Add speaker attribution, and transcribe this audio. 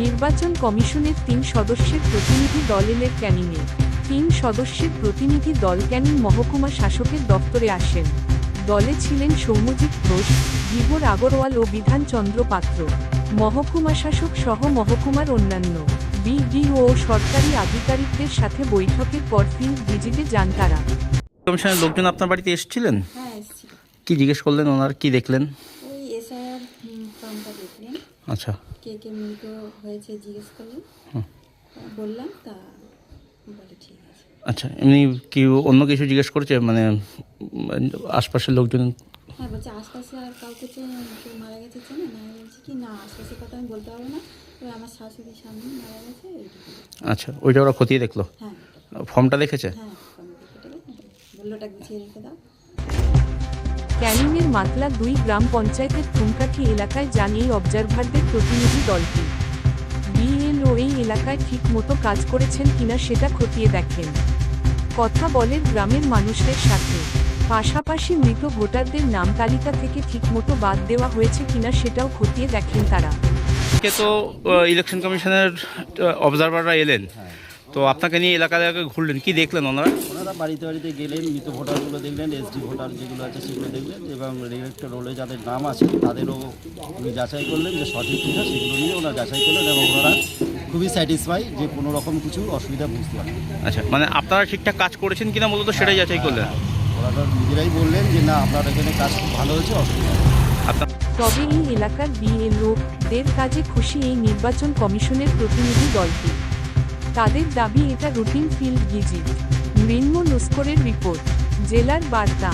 Speaker 1: নির্বাচন কমিশনের তিন সদস্যের প্রতিনিধি দল এলে ক্যানিংয়ে। তিন সদস্যের প্রতিনিধি দল ক্যানিং মহকুমা শাসকের দপ্তরে আসেন। দলে ছিলেন সৌম্যজিৎ ঘোষ বিভোর আগরওয়াল ও বিধানচন্দ্র পাত্র। মহকুমা শাসক সহ মহকুমার অন্যান্য। বিডিও ও সরকারি আধিকারিকদের সাথে বৈঠকের পর ফিল্ড ভিজিটে যান তারা।
Speaker 2: কমিশনের লোকজন আপনার বাড়িতে এসেছিলেন?
Speaker 3: হ্যাঁ
Speaker 2: কি জিজ্ঞেস করলেন? ওনার কি দেখলেন?
Speaker 3: এসআইআর ফর্মটা দেখলেন।
Speaker 2: আচ্ছা।
Speaker 3: কে কে মৃত হয়েছে জিজ্ঞেস করলেন। বললাম তা বলে ঠিক আছে।
Speaker 2: আচ্ছা এমনি কি অন্য কিছু জিজ্ঞেস করেছে? মানে আশপাশের লোকজন?
Speaker 3: হ্যাঁ বলছে আশপাশে আর কাউকে কেউ মারা গেছে চেনে? না বলছি কি না আশপাশের কথা আমি বলতে পারব না। ওই আমার শাশুড়ির সামনে মারা গেছে
Speaker 2: আচ্ছা ওইটা ওরা খতিয়ে দেখল?
Speaker 3: হ্যাঁ।
Speaker 2: ফর্মটা দেখেছে?
Speaker 3: হ্যাঁ বলল ওটা গুছিয়ে রেখে দাও।
Speaker 1: ক্যানিংয়ের মাতলা দুই গ্রাম পঞ্চায়েতের থুমকাঠি এলাকায় যান এই অবজারভারদের প্রতিনিধি দলটি। বিএলও এই এলাকায় ঠিক মতো কাজ করেছেন কিনা সেটা খতিয়ে দেখেন। কথা বলেন গ্রামের মানুষদের সাথে। পাশাপাশি মৃত ভোটারদের নাম তালিকা থেকে ঠিকমতো বাদ দেওয়া হয়েছে কিনা সেটাও খতিয়ে দেখেন তারা।
Speaker 2: কে তো ইলেকশন কমিশনের অবজারভাররা এলেন। তো আপনাকে নিয়ে এলাকা এলাকায় ঘুরলেন কি দেখলেন ওনারা?
Speaker 4: ওনারা বাড়িতে বাড়িতে গেলেন মৃত ভোটারগুলো দেখলেন এসডি ভোটার যেগুলো আছে সেগুলো দেখলেন এবং রেজিস্টার রোলে যাদের নাম আছে তাদেরও উনি যাচাই করলেন যে সঠিক কিনা সেগুলো নিয়ে ওনারা যাচাই করলেন এবং ওনারা খুবই স্যাটিসফাই যে কোনো রকম কিছু অসুবিধা বুঝতে পারেন
Speaker 2: আচ্ছা মানে আপনারা ঠিকঠাক কাজ করেছেন কিনা মূলত সেটাই যাচাই করলেন?
Speaker 4: ওনারা নিজেরাই বললেন যে না আপনার এখানে কাজ খুব ভালো হয়েছে অসুবিধা
Speaker 2: আপনার
Speaker 1: তবে এই এলাকার বিএলও দের কাজে খুশি এই নির্বাচন কমিশনের প্রতিনিধি দলটি। তাদের দাবি এটা রুটিন ফিল্ড ভিজিট মৃন্ম লস্করের রিপোর্ট জেলার বার্তা।